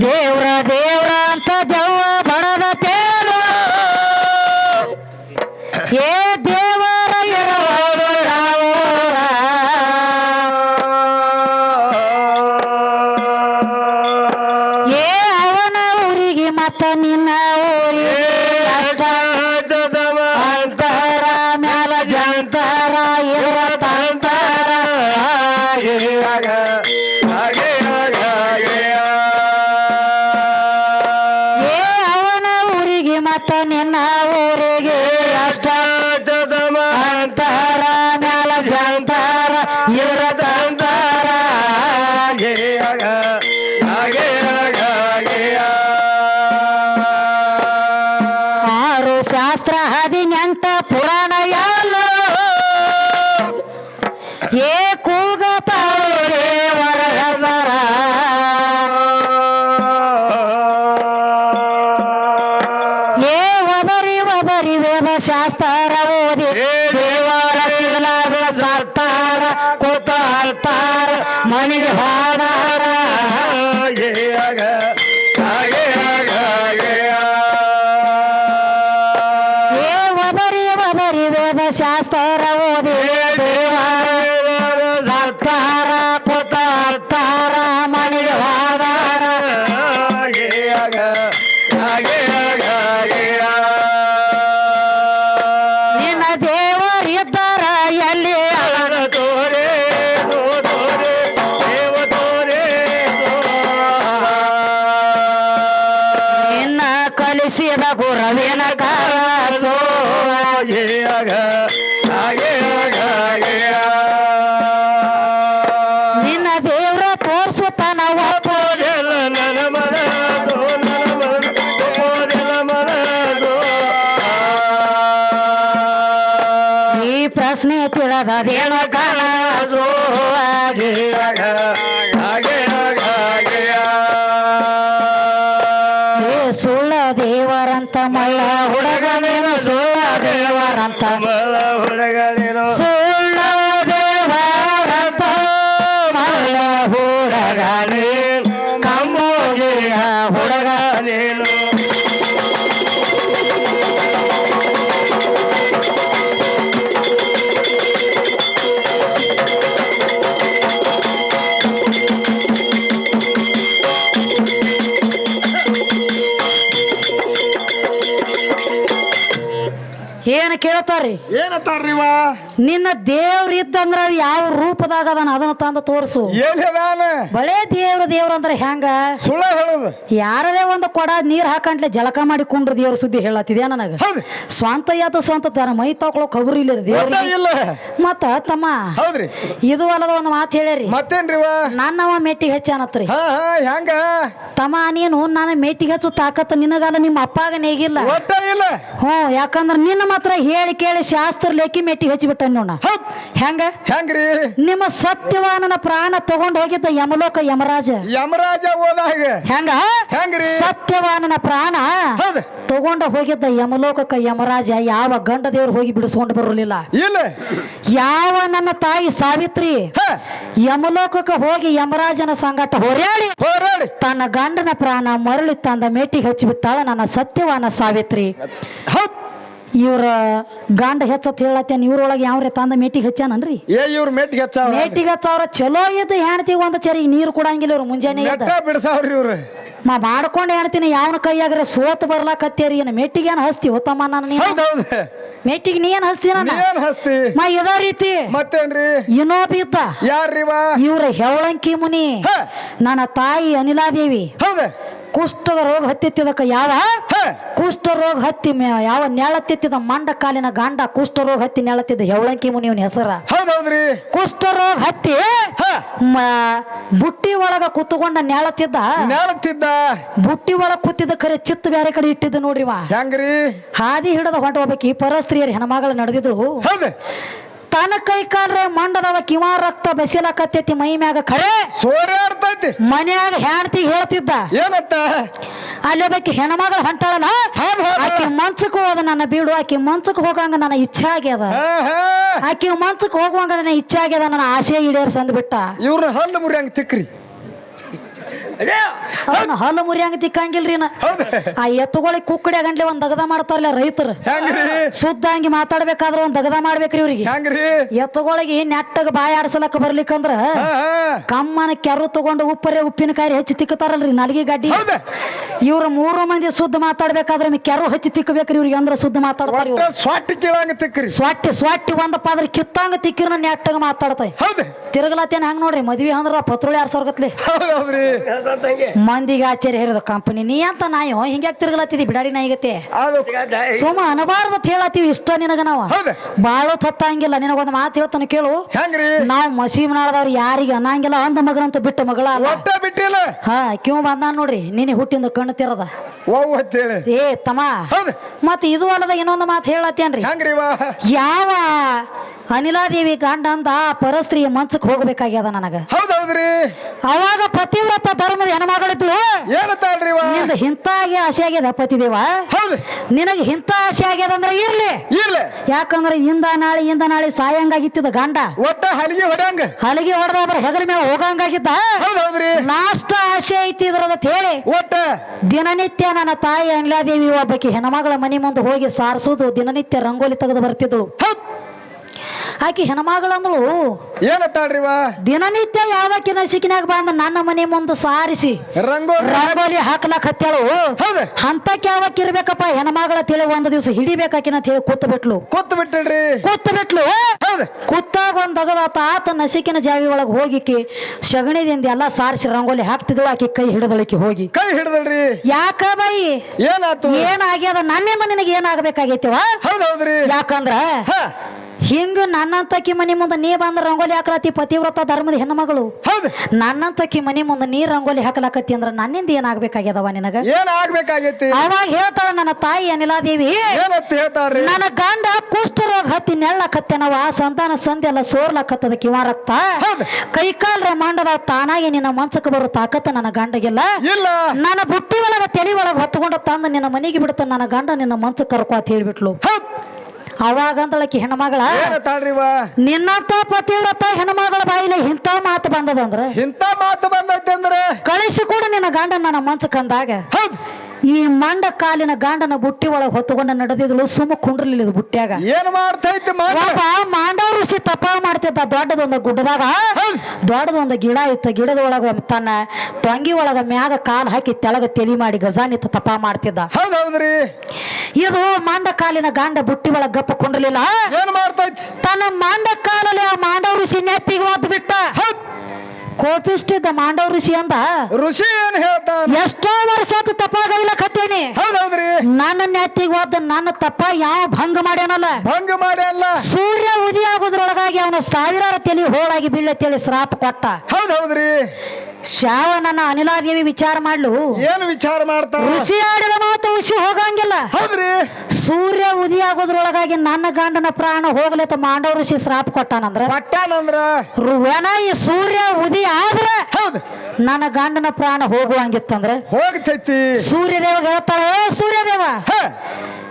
ದೇವ್ರ ದೇವ್ರ ಅಂತ ದೆವ್ವ ಬಡದ ತೇಲು ಏ ದೇವರ ಇರೋದು ಯಾವೂರ? ಏ ಅವನ ಊರಿಗೆ ಮತ್ತ ನಿನ್ನ ಊರಿಗೆ ಅಂತರ ಮ್ಯಾಲ ಜಂತರ ಇರ ತಂತರ ¡Buenas tardes! ನಿನ್ನ ದೇವ್ರ ಇದ್ದಂದ್ರ ಯಾವ ರೂಪದಾಗ ಅದನ್ನ ಅದನ್ನ ತಂದು ತೋರಿಸು. ಬಳೆ ದೇವ್ರ ದೇವ್ರ ಅಂದ್ರೆ ಹೆಂಗ? ಸುಳ್ಳ ಹೇಳುದು. ಯಾರದೇ ಒಂದು ಕೊಡ ನೀರ್ ಹಾಕಂಟ್ಲೆ ಜಲಕ ಮಾಡಿ ಕುಂಡ್ರ ದೇವ್ರ ಸುದ್ದಿ ಹೇಳತ್ತಿದ್ಯಾ ನನಗ? ಸ್ವಂತ ಯಾತ ಸ್ವಂತ ತನ ಮೈ ತಕೊಳ ಖಬರ್ ಇಲ್ಲ ದೇವ್ರ ಇಲ್ಲ. ಮತ್ತ ತಮ್ಮ ಇದು ಅಲ್ಲದ ಒಂದು ಮಾತು ಹೇಳ್ಯಾರಿ. ಮತ್ತೇನ್ರಿ ನನ್ನವ ಮೆಟ್ಟಿ ಹೆಚ್ಚಾನತ್ರಿ ಹೆಂಗ? ತಮ್ಮ ನೀನು ನಾನು ಮೆಟ್ಟಿಗೆ ಹಚ್ಚು ತಾಕತ್ತ ನಿನಗಲ್ಲ ನಿಮ್ಮ ಅಪ್ಪಾಗ ನೇಗಿಲ್ಲ. ಹ್ಞೂ ಯಾಕಂದ್ರ ನಿನ್ನ ಮಾತ್ರ ಹೇಳಿ ಕೇಳಿ ಶಾಸ್ತ್ರ ಲೇಖಿ ಮೆಟ್ಟಿ ಹಚ್ಚಿಬಿಟ್ಟ ನೋಡ ಹೆಂಗ? ಹೆಂಗ್ರಿ? ನಿಮ್ಮ ಸತ್ಯವಾನನ ಪ್ರಾಣ ತಗೊಂಡ ಹೋಗಿದ್ದ ಯಮಲೋಕ ಯಮರಾಜ. ಯಮರಾಜ ಹೋದಾಗ ಹೆಂಗ. ಹೆಂಗ್ರಿ? ಸತ್ಯವಾನನ ಪ್ರಾಣ ತಗೊಂಡ ಹೋಗಿದ್ದ ಯಮಲೋಕಕ್ಕ ಯಮರಾಜ ಯಾವ ಗಂಡ ದೇವ್ರು ಹೋಗಿ ಬಿಡಿಸ್ಕೊಂಡು ಬರಲಿಲ್ಲ. ಇಲ್ಲ. ಯಾವ ನನ್ನ ತಾಯಿ ಸಾವಿತ್ರಿ ಯಮಲೋಕ ಯಮಲೋಕಕ್ಕೆ ಹೋಗಿ ಯಮರಾಜನ ಸಂಗಟ ಹೋರಾಡಿ ಹೋರಾಡಿ. ತನ್ನ ಗಂಡನ ಪ್ರಾಣ ಮರಳಿ ತಂದ ಮೇಟಿ ಹಚ್ಚಿಬಿಟ್ಟಾಳ ನನ್ನ ಸತ್ಯವಾನ ಸಾವಿತ್ರಿ. ಇವ್ರ ಗಂಡ ಹೆಚ್ಚತ್ ಹೇಳತ್ತೇನ್ ಇವ್ರೊಳಗೆ ಯಾವ್ರೆ ತಂದ ಮೇಟಿಗೆ ಹಚ್ಚಾನನ್ರಿ ಏ ಇವ್ರ ಮೆಟ್ಟಿಗೆ ಹಚ್ಚಾವ್ರ? ಮೇಟಿಗೆ ಹಚ್ಚವ್ರ ಚಲೋ ಇದ್ದ ಹೆಣ್ತಿಗೆ ಒಂದು ಚರಿ ನೀರು ಕೊಡಂಗಿಲ್ಲ ಇವ್ರು ಮುಂಜಾನೆ ಎದ್ದ. ಮೆಟ್ಟ ಬಿಡ್ಸಾವ್ರಿ ಇವ್ರು. ಮಾ ಮಾಡ್ಕೊಂಡು ಹೇಳ್ತೀನಿ ಯಾವನ ಕೈಯಾಗ್ರೆ ಸೋತ್ ಬರ್ಲಾಕತ್ತೇರಿ ಏನು ಮೆಟ್ಟಿಗೆ ಏನ್ ಹಸ್ತಿ ಹೋತಮ್ಮ ನಾನು? ಹೌದ್ ಹೌದ್. ಮೆಟ್ಟಿಗೆ ನೀ ಏನ್ ಹಸ್ತಿ ನಾನು? ಹಸ್ತಿ? ಮಾ ಇದೋ ರೀತಿ. ಮತ್ತೇನ್ರಿ? ಇನ್ನೊಬ್ಬ ಇದ್ದ. ಯಾರ್ರಿವ? ಇವ್ರ ಹೆವಳಂಕಿ ಮುನಿ. ಹ. ನನ್ನ ತಾಯಿ ಅನಿಲಾದೇವಿ. ಹೌದ. ಕುಷ್ಠ ರೋಗ ಹತ್ತಿತ್ತಿದಕ್ಕ ಯಾವ? ಕುಷ್ಠ ರೋಗ ಹತ್ತಿ ಯಾವ ನೆಳತ್ತಿದ್ದ ಮಂಡ ಕಾಲಿನ ಗಾಂಡ ಕುಷ್ಠ ರೋಗ ಹತ್ತಿ ನೆಳತ್ತಿದ್ದ ಹೆವಳಂಕಿ ಮುನಿ ಇವನ ಹೆಸರ ಕುಷ್ಠ ರೋಗ ಹತ್ತಿ ಬುಟ್ಟಿ ಒಳಗ ಕುತ್ತುಕೊಂಡ ನೆಳತ್ತಿದ್ದ ನೆಳತ್ತಿದ್ದ ಬುಟ್ಟಿ ಒಳಗ ಕೂತಿದ್ದ ಕರೆ ಚಿತ್ತ ಬೇರೆ ಕಡೆ ಇಟ್ಟಿದ್ದ ನೋಡ್ರಿ ಹೆಂಗ್ರಿ? ಹಾದಿ ಹಿಡದ ಹೊಂಟ ಹೋಗ್ಬೇಕು ಈ ಪರಸ್ತ್ರೀಯರ್ ಹೆಣ್ಮಗಳು ನಡೆದಿದ್ರು ಹೌದ್. ತನ್ನ ಕೈ ಕಾಲ್ರೆ ಮಂಡದವ ಕಿವ ರಕ್ತ ಬೆಸಿಲಕತ್ತೈತಿ ಮೈ ಮ್ಯಾಗ ಖರೆ. ಸೋರ್ಯಾಡ್ತೈತಿ ಮನ್ಯಾಗ ಹೆಣ್ತಿ ಹೇಳ್ತಿದ್ದ ಏನತ್ತ ಅಲ್ಲಿ ಬಾಕಿ ಹೆಣ್ಮಗಳು ಹೊಂಟಾಳಲ್ಲ. ಆಕಿ ಮಂಚಕ್ ಹೋದ ನನ್ನ ಬೀಡು ಆಕಿ ಮಂಚಕ್ ಹೋಗಂಗ ನನ್ನ ಇಚ್ಛೆ ಆಗ್ಯದ. ಆಕಿ ಮಂಚಕ್ ಹೋಗುವಂಗ ನನ್ನ ಇಚ್ಛೆ ಆಗ್ಯದ ನನ್ನ ಆಶೆ ಈಡೇರ್ಸ್ ಅಂದ್ಬಿಟ್ಟ ಇವ್ರ ಹಲ್ಲು ಮುರಿಯಂಗ್ ತಿಕ್ರಿ. ಅದನ್ನ ಹಲ್ಲು ಮುರಿಯಂಗ ತಿಕ್ಕಂಗಿಲ್ರಿ ನಾ ಆ ಎತ್ತುಗಳಿಗೆ ಕುಕ್ಕಡಿ ಗಂಟ್ಲೆ ಒಂದ್ ದಗದ ಮಾಡ್ತಾರಲ್ಲ ರೈತರು. ಹೆಂಗ್ರಿ? ಶುದ್ಧ ಹಂಗೆ ಮಾತಾಡ್ಬೇಕಾದ್ರ ಒಂದ್ ದಗದ ಮಾಡ್ಬೇಕ್ರಿ ಇವ್ರಿಗೆ. ಹೆಂಗ್ರಿ? ಎತ್ತುಗಳಿಗೆ ನೆಟ್ಟಗ ಬಾಯಿ ಆಡ್ಸಲಕ್ಕ ಬರ್ಲಿಕ್ಕಂದ್ರ ಕಮ್ಮನ ಕೆರು ತಗೊಂಡು ಉಪ್ಪರೆ ಉಪ್ಪಿನಕಾಯಿ ಹೆಚ್ಚಿ ತಿಕ್ಕತಾರಲ್ರಿ ನಾಲ್ಗಿ ಗಡ್ಡಿ. ಹೌದ. ಇವ್ರ ಮೂರು ಮಂದಿ ಶುದ್ಧ ಮಾತಾಡ್ಬೇಕಾದ್ರೆ ನಿಮ್ಗೆ ಕೆರು ಹಚ್ಚಿ ತಿಕ್ಕಬೇಕ್ರಿ ಇವ್ರಿಗೆ ಅಂದ್ರ ಶುದ್ಧ ಮಾತಾಡ್ತಾರ ಒಟ್ಟ ಸ್ವಾಟಿ ಕೇಳಂಗ ತಿಕ್ಕ್ರಿ. ಸ್ವಾಟ್ಟಿ ಸ್ವಾಟ್ಟಿ ಒಂದ ಪಾದ್ರ ಕಿತ್ತಂಗ ತಿಕ್ಕಿರ್ನ ನೆಟ್ಟಗ ಮಾತಾಡ್ತಾಯಿ. ಹೌದ. ತಿರುಗಲತ್ತೇನ ಹಂಗ ನೋಡ್ರಿ ಮದ್ವಿ ಅಂದ್ರ ಪತ್ರೋಳಿ ಆರ್ ಸಾವಿರಗತ್ಲಿ ಹೌದೌದ್ರಿ ಮಂದಿಗೆ ಆಚಾರ್ಯ ಹೇರಿದ ಕಂಪನಿ ನೀ ಅಂತ ನಾಯೋ ಹಿಂಗ್ಯಾಕ್ ತಿರುಗಲತ್ತಿದಿ ಬಿಡಾಡಿ ನಾಯಿಗತ್ತೆ ಅದು ಸುಮ್ಮ ಅನಬಾರ್ದು ಅಂತ ಹೇಳತ್ತೀವಿ ಇಷ್ಟ ನಿನಗ ನಾವ. ಬಾಳು ಹತ್ತಂಗಿಲ್ಲ ನಿನಗೊಂದು ಮಾತು ಹೇಳ್ತಾನೆ ಕೇಳು. ನಾವು ಮಸೀಬ್ನಾಳದವ್ರು ಯಾರಿಗೆ ಅನ್ನಂಗಿಲ್ಲ ಅಂದ ಮಗನಂತ ಬಿಟ್ಟ ಮಗಳ ಬಿಟ್ಟಿಲ್ಲ. ಹಾ ಕ್ಯೂ ಬಂದ ನೋಡ್ರಿ ನೀನೆ ಹುಟ್ಟಿಂದ ಕಣ್ಣು ತಿರದ. ಏ ತಮ್ಮ. ಮತ್ತೆ ಮತ್ ಇದು ಅಲ್ಲದ ಇನ್ನೊಂದು ಮಾತು ಹೇಳತ್ತೇನ್ರಿ? ಯಾವ ಅನಿಲಾದೇವಿ ಗಂಡ ಅಂದ ಪರಸ್ತ್ರೀಯ ಮಂಚಕ್ಕೆ ಹೋಗ್ಬೇಕಾಗ್ಯದ ನನಗ. ಹೌದೌದ್ರಿ. ಅವಾಗ ಪತಿವ್ರತ ಧರ್ಮದ ಹೆಣ್ಮಗಳಿದ್ಲು ಏನತ್ತಾಳ್ರಿ ನಿಂದ ಇಂತಾಗೆ ಆಸೆ ಆಗ್ಯದ ಪತಿದೇವ. ಹೌದು. ನಿನಗೆ ಇಂಥ ಆಸೆ ಆಗ್ಯದ ಅಂದ್ರೆ ಇರ್ಲಿ. ಇಲ್ಲ ಯಾಕಂದ್ರೆ ಇಂದ ನಾಳೆ ಇಂದ ನಾಳೆ ಸಾಯಂಗಾಗಿತ್ತಿದ ಗಂಡ. ಒಟ್ಟ ಹಲಿಗೆ ಹೊಡಂಗ ಹಲಗಿ ಹೊಡೆದ ಒಬ್ಬರ ಹೆಗಲ ಮೇಲೆ ಹೋಗಂಗಾಗಿದ್ದ. ಹೌದೌದ್ರಿ. ಲಾಸ್ಟ್ ಆಸೆ ಐತಿ ಇದ್ರದ ಹೇಳಿ ಒಟ್ಟ. ದಿನನಿತ್ಯ ನನ್ನ ತಾಯಿ ಅನಿಲಾದೇವಿ ಒಬ್ಬಕ್ಕೆ ಹೆಣ್ಮಗಳ ಮನೆ ಮುಂದೆ ಹೋಗಿ ಸಾರಿಸೋದು. ದಿನನಿತ್ಯ ರಂಗೋಲಿ ತೆಗೆದು ಬರ್ತಿದ್ಳು ಆಕಿ ಹೆಣ್ಮಗಳಂದಳು ಏನತ್ತಾಳ್ರಿ ವಾ ದಿನನಿತ್ಯ ಯಾವಕಿನ ಸಿಕ್ಕಿನಾಗ ಬಂದ ನನ್ನ ಮನೆ ಮುಂದೆ ಸಾರಿಸಿ. ರಂಗೋಲಿ ರಂಗೋಲಿ ಹಾಕ್ಲಾಕ್ ಹತ್ತಾಳು ಅಂತಕ್ಕೆ ಯಾವಕ್ ಇರ್ಬೇಕಪ್ಪ ಹೆಣ್ಮಗಳ ತಿಳಿ ಒಂದು ದಿವಸ ಹಿಡಿಬೇಕಾಕಿನ ತಿಳಿ ಕೂತ್ ಬಿಟ್ಲು. ಕೂತ್ ಬಿಟ್ಟಳ್ರಿ. ಕೂತ್ ಬಿಟ್ಲು. ಕೂತಾಗ ಒಂದ್ ಅಗದಾತ ಆತ ನಸಿಕಿನ ಜಾವಿ ಒಳಗೆ ಹೋಗಿಕ್ಕಿ ಸಗಣಿದಿಂದ ಎಲ್ಲಾ ಸಾರಿಸಿ ರಂಗೋಲಿ ಹಾಕ್ತಿದ್ಳು ಆಕಿ ಕೈ ಹಿಡಿದಳಕಿ ಹೋಗಿ. ಕೈ ಹಿಡಿದಳ್ರಿ. ಯಾಕ ಬಾಯಿ? ಏನಾತು? ಏನಾಗ್ಯದ? ನನ್ನಿಂದ ನಿನಗೆ ಏನಾಗಬೇಕಾಗೈತಿವ? ಹೌದೌದ್ರಿ ಯಾಕಂದ್ರ ಹಿಂಗ ನನ್ನಂತಕಿ ಮನೆ ಮುಂದೆ ನೀ ಬಂದ ರಂಗೋಲಿ ಹಾಕಲತ್ತಿ ಪತಿವ್ರತ ಧರ್ಮದ ಹೆಣ್ಮಗಳು ನನ್ನಂತಕಿ ಮನೆ ಮುಂದೆ ನೀ ರಂಗೋಲಿ ಹಾಕಲಾಕತ್ತಿ ಅಂದ್ರ ನನ್ನಿಂದ ಏನಾಗಬೇಕಾಗ್ಯದವ ನಿನಗ? ಏನ್ ಅವಾಗ ಹೇಳ್ತಾಳ ನನ್ನ ತಾಯಿ ಅನಿಲಾದೇವಿ ನನ್ನ ಗಂಡ ಕುಷ್ಠರೋಗ ಹತ್ತಿ ನೆಳ್ಳಕತ್ತೇನವ ಸಂತಾನ ಸಂಧಿ ಎಲ್ಲ ಸೋರ್ಲಕತ್ತದ ಕಿವ ರಕ್ತ. ಕೈಕಾಲ್ರ ಮಂಡದ ತಾನಾಗಿ ನಿನ್ನ ಮನ್ಸಕ್ಕೆ ಬರೋ ತಾಕತ್ತ ನನ್ನ ಗಂಡಗಿಲ್ಲ. ಇಲ್ಲ. ನನ್ನ ಬುಟ್ಟಿ ಒಳಗ ತಲೆ ಒಳಗ ಹೊತ್ಕೊಂಡು ತಂದು ನಿನ್ನ ಮನೆಗೆ ಬಿಡ್ತ ನನ್ನ ಗಂಡ ನಿನ್ನ ಮನ್ಸಕ್ಕೆ ಕರ್ಕೋ ಅಂತ ಹೇಳ್ಬಿಟ್ಲು. ಅವಾಗಂದಳಕಿ ಹೆಣ್ಮಗಳ ನಿನ್ನ ನಿನ್ನಂತ ಪತಿವ್ರತ ಹೆಣ್ಮಗಳ ಬಾಯಿಲೆ ಇಂಥ ಮಾತು ಬಂದದಂದ್ರ? ಇಂತ ಮಾತು ಬಂದೈತೆ ಅಂದ್ರೆ ಕಳಿಸಿ ಕೂಡ ನಿನ್ನ ಗಂಡನ ನನ್ನ ಮಂಚ ಕಂದಾಗ. ಹೌದ್. ಈ ಮಂಡ ಕಾಲಿನ ಗಾಂಡನ ಬುಟ್ಟಿ ಒಳಗೆ ಹೊತ್ತುಕೊಂಡು ನಡೆದಿದ್ಳು ಸುಮ್ಮ ಕುಂಡ್ರಲಿಲ್ಲ ಇದು ಏನು ಏನ್ ಮಾಡ್ತೈತಿ ಮಾಡ? ಋಷಿ ತಪ ಮಾಡ್ತಿದ್ದ ದೊಡ್ಡದೊಂದು ಗುಡ್ಡದಾಗ. ದೊಡ್ಡದೊಂದು ಗಿಡ ಇತ್ತು ಗಿಡದ ಒಳಗ ತನ್ನ ಟೊಂಗಿ ಒಳಗ ಮ್ಯಾಗ ಕಾಲ್ ಹಾಕಿ ತೆಳಗ ತೆಲಿ ಮಾಡಿ ಗಜಾನಿತ್ತ ತಪ ಮಾಡ್ತಿದ್ದ. ಇದು ಮಾಂಡ ಕಾಲಿನ ಗಾಂಡ ಬುಟ್ಟಿ ಒಳಗ ಗಪ್ಪ ಕುಂಡ್ರಲಿಲ್ಲ. ಏನ್ ಮಾಡ್ತೈತಿ? ತನ್ನ ಮಾಂಡ ಕಾಲಲ್ಲಿ ಆ ಮಾಂಡವ ಋಷಿ ನೆತ್ತಿಗೆ ಒದ್ದು ಬಿಟ್ಟ ಹೌದ್. ಕೋಪಿಷ್ಟಿದ್ದ ಮಾಂಡವ ಋಷಿ ಅಂದ ಋಷಿ ಏನ್ ಹೇಳ್ತಾನ? ಎಷ್ಟೋ ವರ್ಷ ಹೌದು ಹೌದೌದ್ರಿ. ನನ್ನ ನೆತ್ತಿಗೆ ಹೋದ ನನ್ನ ತಪ್ಪ ಯಾವ ಭಂಗ ಮಾಡ್ಯಾನಲ್ಲ. ಭಂಗ ಮಾಡಿ ಅಲ್ಲ ಸೂರ್ಯ ಉದಿ ಆಗೋದ್ರೊಳಗಾಗಿ ಅವನ ಸಾವಿರಾರು ತಲೆ ಹೋಳಾಗಿ ಬೀಳತ್ತೇಳಿ ಶ್ರಾಪ ಕೊಟ್ಟ. ಹೌದೌದ್ರಿ. ಶಾವ ನನ್ನ ಅನಿಲಾದೇವಿ ವಿಚಾರ ಮಾಡ್ಲು. ಏನ್ ವಿಚಾರ ಮಾಡ್ತಾರ ಋಷಿ ಆಡಿದ ಮಾತು ಋಷಿ ಹೋಗಂಗಿಲ್ಲ. ಹೌದ್ರಿ? ಸೂರ್ಯ ಉದಿ ಆಗೋದ್ರೊಳಗಾಗಿ ನನ್ನ ಗಂಡನ ಪ್ರಾಣ ಹೋಗ್ಲತ್ತ ಮಾಂಡವ ಋಷಿ ಶ್ರಾಪ್ ಕೊಟ್ಟಾನಂದ್ರ? ಪಟ್ಟಾನಂದ್ರ ರುವೆನ ಈ ಸೂರ್ಯ ಉದಿ ಆದ್ರ ಹೌದು. ನನ್ನ ಗಂಡನ ಪ್ರಾಣ ಹೋಗುವಂಗಿತ್ತಂದ್ರ? ಹೋಗ್ತೈತಿ. ಸೂರ್ಯದೇವ ಹೇಳ್ತಾಳೆ "ಏ ಸೂರ್ಯದೇವ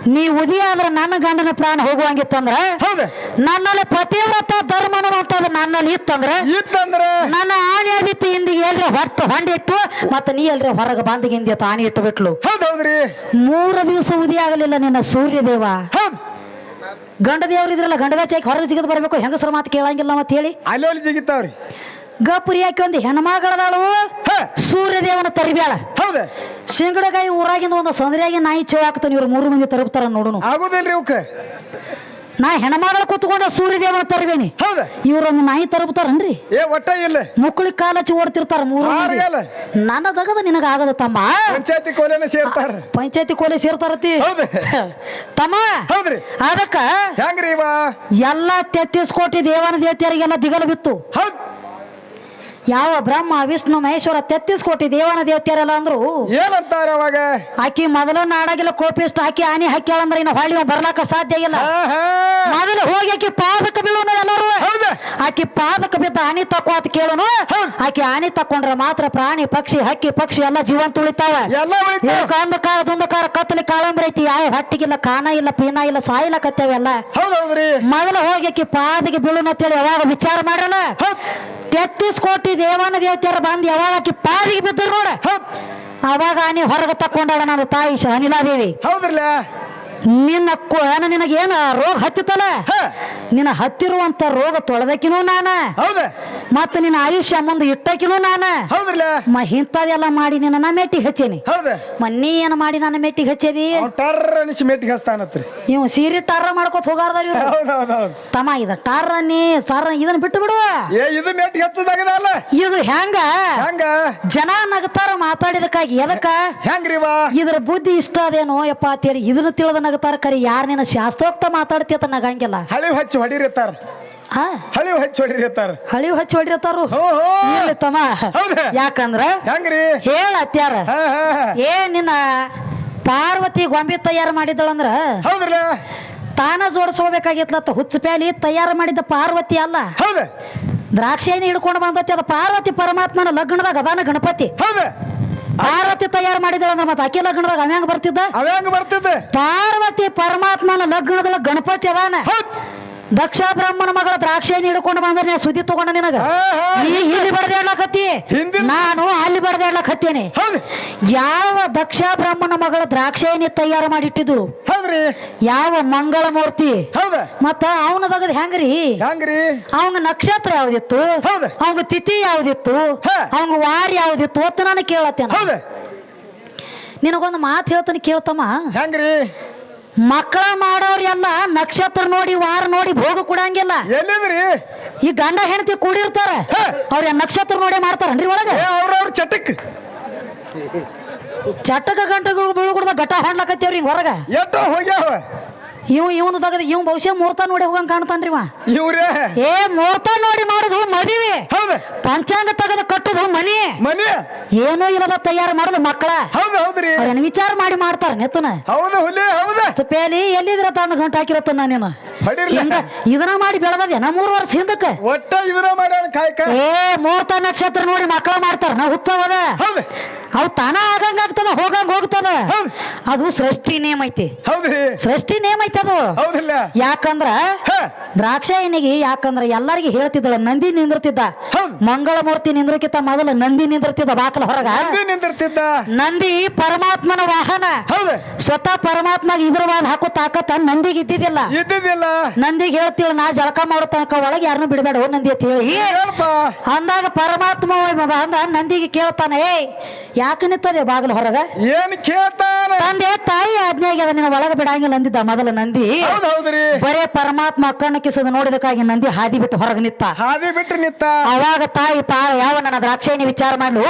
ನೀ ಉದಿ ಆದ್ರೆ ನನ್ನ ಗಂಡನ ಪ್ರಾಣ ಹೋಗುವಂಗಿತ್ತಂದ್ರೆ? ಹೌದ. ನನ್ನಲ್ಲಿ ಪತಿವ್ರತ ಧರ್ಮ ಅನ್ನುವಂಥದ್ದು ನನ್ನಲ್ಲಿ ಇತ್ತಂದ್ರ? ಇತ್ತಂದ್ರೆ? ನನ್ನ ಆನೆ ಬಿತ್ತು ಹಿಂದಿಗೆ ಎಲ್ರಿ ಹೊತ್ತು ಹೊಂಡಿಟ್ಟು ಮತ್ತೆ ನೀ ಎಲ್ರಿ ಹೊರಗೆ ಬಂದಿಗಿಂದ ಆನೆ ಇಟ್ಟು ಬಿಟ್ಲು ಹೌದೌದ್ರಿ ಮೂರು ದಿವಸ ಉದಿ ಆಗಲಿಲ್ಲ ನಿನ್ನ ಸೂರ್ಯದೇವ. ದೇವ ಗಂಡ ದೇವ್ರು ಇದ್ರಲ್ಲ ಗಂಡಗ ಚಾಕಿ ಹೊರಗೆ ಜಿಗದ್ ಬರಬೇಕು ಹೆಂಗಸರ ಮಾತು ಕೇಳಂಗಿಲ್ಲ ಅಂತ ಹೇಳಿ ಅಲ್ಲಿ ಅಲ್ಲಿ ಜಿಗಿತಾವ್ರಿ. ಗಪುರಿ ಹಾಕಿ ಒಂದು ಹೆಣ್ಮಗಳದಾಳು ಹ. ಸೂರ್ಯದೇವನ ತರಿಬ್ಯಾಳ. ಹೌದ. ಶಿಂಗಡಗಾಯಿ ಊರಾಗಿಂದ ಒಂದು ಸಂದ್ರಿಯಾಗಿ ನಾಯಿ ಚೋ ಹಾಕ್ತಾನೆ ಇವ್ರು ಮೂರು ಮಂದಿ ತರುಪ್ತಾರ ನೋಡೋಣ ಆಗೋದಿಲ್ರಿ ಅವಕ್ಕ. ನಾ ಹೆಣ್ಮಗಳು ಕೂತ್ಕೊಂಡ ಸೂರ್ಯದೇವನ ತರಬೇನಿ ಹೌದ. ಇವ್ರೊಂದು ನಾಯಿ ತರಬತಾರನ್ರಿ ಏ ಒಟ್ಟ ಇಲ್ಲ. ಮುಕ್ಕಳಿ ಕಾಲಚ್ಚಿ ಓಡ್ತಿರ್ತಾರ ಮೂರು ಮಂದಿ. ನನ್ನ ದಗದ ನಿನಗ ಆಗದ ತಮ್ಮ. ಪಂಚಾಯತಿ ಕೋಲೆನ ಸೇರ್ತಾರ. ಪಂಚಾಯತಿ ಕೋಲೆ ಸೇರ್ತಾರತಿ. ಹೌದ. ತಮ್ಮ ಹೌದ್ರಿ. ಅದಕ್ಕ ಹೆಂಗ್ರಿ ಇವ? ಎಲ್ಲ ತೆತ್ತಿಸ್ಕೋಟಿ ದೇವನ ದೇವತೆಯರಿಗೆಲ್ಲ ದಿಗಲು ಬಿತ್ತು. ಹೌದ್. ಯಾವ ಬ್ರಹ್ಮ ವಿಷ್ಣು ಮಹೇಶ್ವರ ತೆತ್ತಿಸ್ ಕೋಟಿ ದೇವನ ದೇವತೆಯರೆಲ್ಲ ಅಂದ್ರು ಏನಂತಾರೆ ಅವಾಗ? ಆಕಿ ಮೊದಲ ನಾಡಾಗಿಲ್ಲ ಕೋಪಿಸ್ಟ್ ಹಾಕಿ ಆನಿ ಹಾಕ್ಯಾಳಂದ್ರ ಇನ್ನು ಹೊಳ್ಳಿ ಬರ್ಲಾಕ ಸಾಧ್ಯ ಇಲ್ಲ. ಮೊದಲು ಹೋಗಿ ಆಕಿ ಪಾದಕ ಬೀಳೋಣ ಎಲ್ಲರೂ. ಹೌದು. ಆಕಿ ಪಾದಕ ಬಿದ್ದ ಆನಿ ತಕ್ಕೋ ಅಂತ ಕೇಳೋನು. ಆಕಿ ಆನಿ ತಕೊಂಡ್ರೆ ಮಾತ್ರ ಪ್ರಾಣಿ ಪಕ್ಷಿ ಹಕ್ಕಿ ಪಕ್ಷಿ ಎಲ್ಲ ಜೀವಂತ ಉಳಿತಾವ. ಅಂಧಕಾರ ದುಂದಕಾರ ಕತ್ತಲಿ ಕಾಳಂಬ್ರ ಐತಿ. ಯಾವ ಹಟ್ಟಿಗಿಲ್ಲ ಕಾನ ಇಲ್ಲ ಪೀನ ಇಲ್ಲ ಸಾಯಿಲ್ಲ ಕತ್ತೇವೆಲ್ಲ ಮೊದಲು ಹೋಗಿ ಆಕಿ ಪಾದಿಗೆ ಬೀಳುನ ಅಂತೇಳಿ ಯಾವಾಗ ವಿಚಾರ ಮಾಡಲ್ಲ ಹೌದ್. ಕೋಟಿ ದೇವಾನ ದೇವತೆಯರು ಬಂದು ಯಾವಾಗ ಆಕಿ ಪಾದಿಗೆ ಬಿದ್ದರು ನೋಡ. ಅವಾಗ ಆನೆ ಹೊರಗೆ ತಕ್ಕೊಂಡಾಳ ನನ್ನ ತಾಯಿ ಶ ಅನಿಲಾದೇವಿ ಹೌದ್ರಲ್ಲ? ನಿನ್ನ ನಿನಗೆ ಏನ ನಿನಗೇನ ರೋಗ ಹತ್ತಿತ್ತಲ್ಲ? ನಿನ್ನ ಹತ್ತಿರುವಂತ ರೋಗ ತೊಳೆದಕಿನೂ ನಾನ. ಹೌದ. ಮತ್ತ ನಿನ್ನ ಆಯುಷ್ಯ ಮುಂದೆ ಇಟ್ಟಕಿನೂ ನಾನ. ಮ ಇಂಥದೆಲ್ಲ ಮಾಡಿ ನಿನ್ನ ನಾ ಮೆಟ್ಟಿಗೆ ಹಚ್ಚೇನಿ. ಹೌದ. ಮನ್ನಿ ಏನು ಮಾಡಿ ನನ್ನ ಮೆಟ್ಟಿಗೆ ಹಚ್ಚೇದಿ? ಟರ್ರ ಮೆಟ್ಟಿಗೆ ಹಸ್ತಾನತ್ರಿ ಇವ್ ಸೀರೆ ಟಾರ ಮಾಡ್ಕೋತ ಹೋಗಾರ್ದಾರ ತಮ್ಮ ಇದ ಟಾರನ್ನಿ ಸಾರ ಇದನ್ನ ಬಿಟ್ಟು ಬಿಡು. ಇದು ಮೆಟ್ಟಿಗೆ ಹಚ್ಚದಾಗದಲ್ಲ? ಇದು ಹೆಂಗ ಹೆಂಗ ಜನ ನಗತಾರ ಮಾತಾಡಿದಕ್ಕಾಗಿ. ಎದಕ್ಕ? ಹೆಂಗ್ರಿ ಇದ್ರ ಬುದ್ಧಿ ಇಷ್ಟ ಅದೇನೋ ಯಪ್ಪ ಅಂತೇಳಿ ಇದನ್ನ ತಿಳಿದ ನಗತಾರ ಕರಿ ಯಾರ ನಿನ್ನ ಶಾಸ್ತ್ರೋಕ್ತ ಮಾತಾಡ್ತೀತ ನಗಂಗಿಲ್ಲ ಹಳಿವ್ ಹಚ್ಚಿ ಹೊಡಿರಿತಾರ ಆ ಹಳಿವ್ ಹಚ್ಚಿ ಹೊಡಿರಿತಾರ ಹಳಿವು ಹಚ್ಚಿ ಹೊಡಿರತಾರು ಹೋ ಹೋ. ಇರ್ಲಿ ತಮ್ಮ. ಹೌದಾ? ಯಾಕಂದ್ರ ಹೆಂಗ್ರಿ? ಹೇಳ ಅತ್ಯಾರ. ಹಾ ಹಾ. ಹಾ. ಏ ನಿನ್ನ ಪಾರ್ವತಿ ಗೊಂಬೆ ತಯಾರು ಮಾಡಿದಳಂದ್ರ ಹೌದ್ರಲ್ಲ? ತಾನ ಜೋಡಿಸ್ಕೋಬೇಕಾಗಿತ್ಲತ್ತ ಹುಚ್ಚ ಪ್ಯಾಲಿ ತಯಾರು ಮಾಡಿದ್ದ ಪಾರ್ವತಿ ಅಲ್ಲ. ಹೌದ? ದ್ರಾಕ್ಷಿಯನ್ನು ಹಿಡ್ಕೊಂಡು ಬಂದತಿ ಅದ ಪಾರ್ವತಿ ಪರಮಾತ್ಮನ ಲಗ್ನದಾಗ ಅದಾನ ಗಣಪತಿ. ಹೌದ? ಪಾರ್ವತಿ ತಯಾರು ಮಾಡಿದಳಂದ್ರ ಮತ್ತೆ ಅಕ್ಕಿ ಲಗ್ನದಾಗ ಅವ ಬರ್ತಿದ್ದ? ಅವ ಹೆಂಗ ಬರ್ತಿದ್ದೆ? ಪಾರ್ವತಿ ಪರಮಾತ್ಮನ ಲಗ್ನದಲ್ಲ ಗಣಪತಿ ಅದಾನ. ದಕ್ಷ ಬ್ರಾಹ್ಮಣ ಮಗಳ ದ್ರಾಕ್ಷಿಯನ್ನು ಹಿಡ್ಕೊಂಡು ಬಂದ್ರೆ ಸುದ್ದಿ ತಗೊಂಡ ನಿನಗ. ನೀ ಇಲ್ಲಿ ಬಡ್ದಾಡ್ಲಕತ್ತಿ ನಾನು ಅಲ್ಲಿ ಹತ್ತೇನೆ. ಯಾವ ದಕ್ಷ ಬ್ರಾಹ್ಮಣ ಮಗಳ ದ್ರಾಕ್ಷಾಯಣಿ ತಯಾರು ಮಾಡಿಟ್ಟಿದ್ಳು? ಹೌದ್ರಿ. ಯಾವ ಮಂಗಳ ಮೂರ್ತಿ ಹೌದ. ಮತ್ತ ಅವನ ತಗದ್ ಹೆಂಗ್ರಿ ಹೆಂಗ್ರಿ ಅವಂಗ ನಕ್ಷತ್ರ ಯಾವ್ದಿತ್ತು. ಅವಂಗ ತಿಥಿ ಯಾವ್ದಿತ್ತು. ಅವಂಗ ವಾರ ಯಾವ್ದಿತ್ತು ಅಂತ ನಾನು ಕೇಳತ್ತೇನೆ. ನಿನಗೊಂದು ಮಾತು ಹೇಳ್ತಾನೆ ಕೇಳ್ತಮ್ಮ. ಹೆಂಗ್ರಿ ಮಕ್ಕಳ ಮಾಡೋರೆಲ್ಲ ನಕ್ಷತ್ರ ನೋಡಿ ವಾರ ನೋಡಿ ಭೋಗ ಕೊಡಂಗಿಲ್ಲ. ಎಲ್ಲಿದ್ರಿ? ಈ ಗಂಡ ಹೆಂಡತಿ ಕೂಡಿರ್ತಾರ. ಅವ್ರ ನಕ್ಷತ್ರ ನೋಡಿ ಮಾಡ್ತಾರನ್ರಿ ಒಳಗ? ಅವ್ರವ್ರ ಚಟಕ್. ಚಟಕ ಗಂಟೆಗಳು ಬೀಳ್ಕೊಡ್ದ ಘಟ ಹಾಡ್ಲಕತ್ತೇವ್ರಿ ಹಿಂಗ್ ಹೊರಗ. ಎಷ್ಟೋ ಹೋಗ್ಯಾವ? ಇವ್ ಇವನು ತಗದ ಇವ್ ಬಹುಶಃ ಮುಹೂರ್ತ ನೋಡಿ ಹೋಗಂಗ್ ಕಾಣ್ತಾನ್ರಿವ ಇವ. ಇವ್ರೇ? ಏ ಮೂರ್ತ ನೋಡಿ ಮಾಡುದು ಮದುವೆ. ಹೌದು. ಪಂಚಾಂಗ ತಗದ ಕಟ್ಟುದು ಮನಿ. ಮನಿ. ಏನೂ ಇಲ್ಲದ ತಯಾರು ಮಾಡುದು ಮಕ್ಕಳ. ಹೌದು ಹೌದ್ರಿ. ಅವ್ರೇನ್ ವಿಚಾರ ಮಾಡಿ ಮಾಡ್ತಾರ ನೆತ್ತನ? ಹೌದು ಹುಲಿ ಹೌದು. ಚಪೇಲಿ ಎಲ್ಲಿದ್ರ ತಂದು ಗಂಟು ಹಾಕಿರತ್ತ ನಾನೇನು? ಹೊಡಿರ್ಲಿ ಹಿಂಗ ಇದನ್ನ ಮಾಡಿ ಬೆಳೆದದೆ ನಾ ಮೂರು ವರ್ಷ ಹಿಂದಕ್ಕೆ. ಒಟ್ಟ ಇದನ್ನ ಮಾಡ್ಯಾನ ಕಾಯ್ಕ? ಏ ಮುಹೂರ್ತ ನಕ್ಷತ್ರ ನೋಡಿ ಮಕ್ಕಳ ಮಾಡ್ತಾರ. ನಾ ಉತ್ಸವದ ಹೌದ. ಅವ್ ತಾನ ಆಗಂಗ ಆಗ್ತದ ಹೋಗಂಗ ಹೋಗ್ತದ ಹೌದ್. ಅದು ಸೃಷ್ಟಿ ನೇಮ್ ಐತಿ. ಹೌದ್ರಿ. ಸೃಷ್ಟಿ ನೇಮ್ ಐತಿ ಅದು. ಹೌದಿಲ್ಲ. ಯಾಕಂದ್ರ ದ್ರಾಕ್ಷಾಯಣಿಗೆ ಯಾಕಂದ್ರ ಎಲ್ಲರಿಗೆ ಹೇಳ್ತಿದ್ದಳ ನಂದಿ ನಿಂದಿರ್ತಿದ್ದ. ಹೌದ್. ಮಂಗಳ ಮೂರ್ತಿ ನಿಂದ್ರಕ್ಕಿಂತ ಮೊದಲು ನಂದಿ ನಿಂದಿರ್ತಿದ್ದ ಬಾಕಲ ಹೊರಗ. ನಂದಿ ನಿಂದಿರ್ತಿದ್ದ. ನಂದಿ ಪರಮಾತ್ಮನ ವಾಹನ. ಹೌದ. ಸ್ವತಃ ಪರಮಾತ್ಮ ಇದ್ರವಾದ ಹಾಕೋ ತಾಕತ್ತ ನಂದಿಗೆ ಇದ್ದಿದ್ದಿಲ್ಲ. ಇದ್ದಿದ್ದಿಲ್ಲ. ನಂದಿಗೆ ಹೇಳ್ತಿಳ ನಾ ಜಳಕ ಮಾಡೋ ತನಕ ಒಳಗೆ ಯಾರನ್ನೂ ಬಿಡಬೇಡ ಓ ನಂದಿ ಅಂತ ಹೇಳಿ. ಅಂದಾಗ ಪರಮಾತ್ಮ ಅಂದ ನಂದಿಗೆ ಕೇಳ್ತಾನೆ ಏ ಯಾಕೆ ನಿಂತದೆ ಬಾಗಿಲು ಹೊರಗ? ಏನ್ ಕೇಳ್ತಾನ ತಂದೆ ತಾಯಿ ಆಜ್ಞೆಗೆ ಅದನ್ನ ಒಳಗ ಬಿಡಂಗಿಲ್ಲ ಅಂದಿದ್ದ ಮೊದಲ ನಂದಿ. ಹೌದ್ ಹೌದ್ರಿ. ಬರೇ ಪರಮಾತ್ಮ ಅಕ್ಕನ ಕಿಸದ ನೋಡಿದಕ್ಕಾಗಿ ನಂದಿ ಹಾದಿ ಬಿಟ್ಟು ಹೊರಗೆ ನಿತ್ತ ಹಾದಿ ಬಿಟ್ಟು ನಿತ್ತ ಅವಾಗ ತಾಯಿ ಪಾ ಯಾವ ನನ್ನ ದ್ರಾಕ್ಷಿಣಿ ವಿಚಾರ ಮಾಡ್ಲು?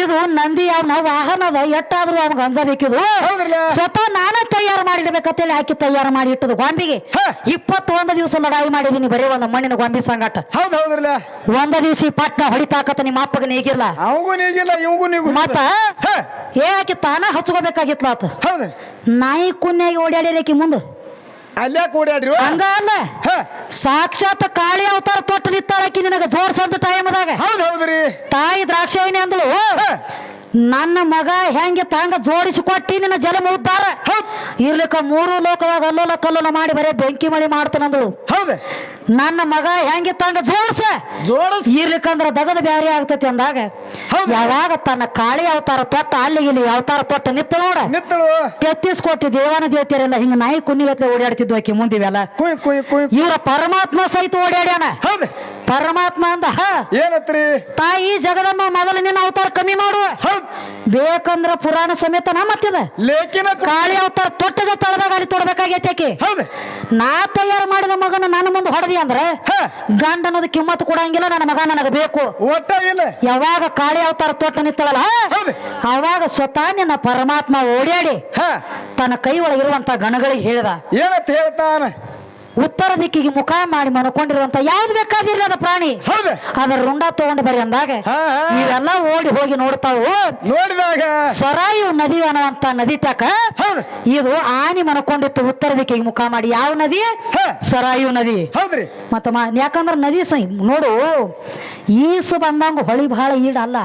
ಇದು ನಂದಿ ಅವನ ವಾಹನದ ಎಟ್ಟಾದ್ರೂ ಅವ್ಗ ಅಂಜಬೇಕಿದು ಬೇಕಿದ್ರು ಸ್ವತಃ ನಾನೇ ತಯಾರು ಮಾಡಿಡ್ಬೇಕಂತೇಳಿ ಹಾಕಿ ತಯಾರು ಮಾಡಿ ಇಟ್ಟದು ಗೊಂಬಿಗೆ. ಇಪ್ಪತ್ತೊಂದು ದಿವಸ ಲಡಾಯಿ ಮಾಡಿದೀನಿ ಬರೀ ಒಂದು ಮಣ್ಣಿನ ಗೊಂಬಿ ಸಂಗಾಟ. ಹೌದ್ ಹೌದ್ರಲ್ಲ. ಒಂದ ದಿವಸ ಪಟ್ಟ ಹೊಡಿತಾಕತ್ತ ನಿಮ್ಮ ಅಪ್ಪಗ ನೀಗಿಲ್ಲ ಅವಂಗೂ ನೀಗಿಲ್ಲ ಇವಂಗೂ ನೀಗು ಮತ್ತ ಏ ಆಕಿ ತಾನ ಹಚ್ಕೋಬೇಕಾಗಿತ್ಲ ಆತ? ಹೌದು ನಾಯಿ ಕುನ್ಯಾಗಿ ಓಡಾಡಿರಕಿ ಮುಂದೆ? ಅಲ್ಲೇ ಕೂಡ್ಯಾಡ್ರಿ ಹಂಗ ಅಲ್ಲ? ಸಾಕ್ಷಾತ್ ಕಾಳಿ ಅವತಾರ ತೊಟ್ಟು ನಿತ್ತಾಳಕಿ ನಿನಗ ಜೋಡ್ಸಂತ ಟೈಮ್ದಾಗ ಹೌದು ಹೌದ್ರಿ. ತಾಯಿ ದ್ರಾಕ್ಷಾಯಿಣಿ ಅಂದಳು ನನ್ನ ಮಗ ಹೆಂಗೆ ತಂಗ ಜೋಡಿಸಿ ಕೊಟ್ಟಿ ನಿನ್ನ ಜಲಮ ಉದ್ದಾರ? ಇರ್ಲಿಕ್ಕ ಮೂರು ಲೋಕದಾಗ ಅಲ್ಲೋಲ ಕಲ್ಲೋಲ ಮಾಡಿ ಬರೇ ಬೆಂಕಿ ಮಳಿ ಮಾಡ್ತಾನಂದಳು. ಹೌದು. ನನ್ನ ಮಗ ಹೆಂಗೆ ತಂಗ ಜೋಡ್ಸ? ಜೋಡಸ್. ಇರ್ಲಿಕ್ಕಂದ್ರ ದಗದ ಬ್ಯಾರಿ ಆಗ್ತತಿ ಅಂದಾಗ ಹೌದು. ಯಾವಾಗ ತನ್ನ ಕಾಳಿ ಅವತಾರ ತೊಟ್ಟ ಅಲ್ಲಿಗೆ ಇಲ್ಲಿ ಅವತಾರ ತೊಟ್ಟ ನಿತ್ತ ನೋಡ. ನಿತ್ತಳು ತೆತ್ತಿಸ್ ಕೊಟ್ಟಿ ದೇವಾನ ದೇವತೆಯರೆಲ್ಲ ಹಿಂಗ ನಾಯಿ ಕುನ್ನಿಗತ್ಲೆ ಓಡಾಡ್ತಿದ್ವು ಆಕಿ ಮುಂದಿವೆಲ್ಲ ಕುಯ್ ಕುಯ್ ಕುಯ್ ಇವರ ಪರಮಾತ್ಮ ಸಹಿತ ಓಡಾಡ್ಯಾನ. ಹೌದು. ಪರಮಾತ್ಮ ಅಂದ ಹ, ಏನತ್ರಿ? ತಾಯಿ ಜಗದಮ್ಮ ಮೊದಲು ನಿನ್ನ ಅವತಾರ ಕಮ್ಮಿ ಮಾಡು. ಹೌದ್. ಬೇಕಂದ್ರ ಪುರಾಣ ಸಮೇತ ನಾ ಮತ್ತಿದ. ಲೇಕಿನ ಕಾಳಿ ಅವತಾರ ತೊಟ್ಟದ ತಳದಾಗ ಅಲ್ಲಿ ತೊಡಬೇಕಾಗೈತಿ ಆಕಿ. ನಾ ತಯಾರು ಮಾಡಿದ ಮಗನ ಮುಂದೆ ಅಂದ್ರೆ ಗಂಡ ಅನ್ನೋದು ಕಿಮ್ಮತ್ತು ಕೊಡಂಗಿಲ್ಲ ನನ್ನ ಮಗ ನನಗೆ ಬೇಕು. ಒಟ್ಟ ಇಲ್ಲ. ಯಾವಾಗ ಕಾಳಿ ಅವತಾರ ತೊಟ್ಟ ನಿತ್ತಳಲ್ಲ ಅವಾಗ ಸ್ವತಃ ನಿನ್ನ ಪರಮಾತ್ಮ ಓಡಾಡಿ ಹ. ತನ್ನ ಕೈ ಒಳಗಿರುವಂತ ಗಣಗಳಿಗೆ ಹೇಳಿದ. ಏನಂತ ಹೇಳ್ತಾನ? ಉತ್ತರ ದಿಕ್ಕಿಗೆ ಮುಖ ಮಾಡಿ ಮನ್ಕೊಂಡಿರುವಂತ ಯಾವ್ದು ಬೇಕಾದಿರ್ಲಿ ಅದ ಪ್ರಾಣಿ. ಅದರ ಅದ್ರ ರುಂಡ ತಗೊಂಡು ಬರ್ರಿ ಅಂದಾಗ. ಇವೆಲ್ಲ ಓಡಿ ಹೋಗಿ ನೋಡ್ತಾವು. ನೋಡಿದಾಗ. ಸರಾಯು ನದಿ ಅನ್ನುವಂತ ನದಿ ತಕ ಇದು ಆನಿ ಮನಕೊಂಡಿತ್ತು ಉತ್ತರ ದಿಕ್ಕಿಗೆ ಮುಖ ಮಾಡಿ. ಯಾವ ನದಿ? ಸರಾಯು ನದಿ. ಹೌದ್ರಿ ಮತ್ತ ಯಾಕಂದ್ರ ನದಿ ಸ ನೋಡು ಈಸು ಬಂದಂಗ ಹೊಳಿ ಬಹಳ ಈಡಲ್ಲ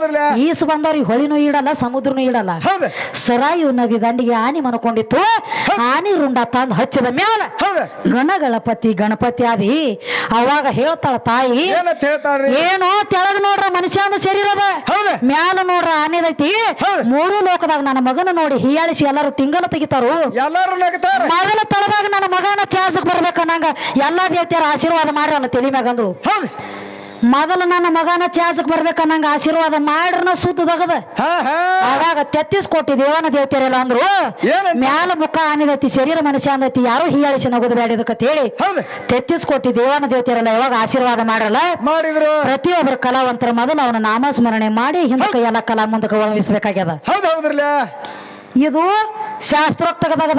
ಹೌದ್ರಲ್ಲ ಈಸ್ ಬಂದವ್ರಿಗೆ ಹೊಳಿನೂ ಇಡಲ್ಲ ಸಮುದ್ರನೂ ಇಡಲ್ಲ. ಹೌದು. ಸರಾಯು ನದಿ ದಂಡಿಗೆ ಆನಿ ಮನ್ಕೊಂಡಿತ್ತು. ಆನಿ ರುಂಡ ತಂದು ಹಚ್ಚಿದ ಮ್ಯಾಲ ಹೌದು. ಗಣಗಳಪತಿ ಗಣಪತಿ ಆದಿ ಅವಾಗ ಹೇಳ್ತಾಳ ತಾಯಿ ಏನಂತ ಹೇಳ್ತಾಳ್ರಿ? ಏನೋ ತೆಳಗ್ ನೋಡ್ರ ಮನುಷ್ಯನ ಶರೀರ ಅದ ಹೌದ. ಮ್ಯಾಲ ನೋಡ್ರ ಆನೆದೈತಿ ಐತಿ. ಮೂರು ಲೋಕದಾಗ ನನ್ನ ಮಗನ ನೋಡಿ ಹೀಯಾಳಿಸಿ ಎಲ್ಲರೂ ತಿಂಗಲ ತೆಗಿತಾರು. ಎಲ್ಲಾರು ನಗತಾರ. ಮೊದಲ ತಳದಾಗ ನನ್ನ ಮಗನ ಚಾಸಕ್ ಬರ್ಬೇಕನ್ನಂಗ ಎಲ್ಲಾ ದೇವತೆಯರ ಆಶೀರ್ವಾದ ಮಾಡ್ರಿ ತಲೆ ಮ್ಯಾಗ ಹೌದ್. ಮೊದಲ ನನ್ನ ಮಗನ ಚಾಚಕ್ ಬರ್ಬೇಕ ನಂಗೆ ಆಶೀರ್ವಾದ ಮಾಡ್ರನ ಹಾ ಅವಾಗ ತೆತ್ತಿಸ್ ಕೊಟ್ಟಿ ದೇವನ ದೇವತೆರೆಲ್ಲ ಅಂದ್ರು? ಮ್ಯಾಲ ಮುಖ ಆನಿದತಿ ಶರೀರ ಮನುಷ್ಯ ಅಂದತಿ ಯಾರು ಹೀಯಾಳಿಸಿ ನಗೋದು ಬೇಡ ಅದಕ್ಕೆ ಹೇಳಿ ಹೌದ್. ತೆತ್ತಿಸ್ ಕೊಟ್ಟಿ ದೇವನ ದೇವತೆರೆಲ್ಲ ಯಾವಾಗ ಆಶೀರ್ವಾದ ಮಾಡಲ್ಲ ಮಾಡಿದ್ರು. ಪ್ರತಿಯೊಬ್ಬರ ಕಲಾವಂತರ ಮೊದಲು ಅವನ ನಾಮಸ್ಮರಣೆ ಮಾಡಿ ಹಿಂದಕ್ಕೆ ಎಲ್ಲ ಕಲಾ ಮುಂದಕ್ಕೆ ಒಳಗಿಸ್ಬೇಕಾಗ್ಯದ. ಇದು ಶಾಸ್ತ್ರೋಕ್ತಗದಾಗ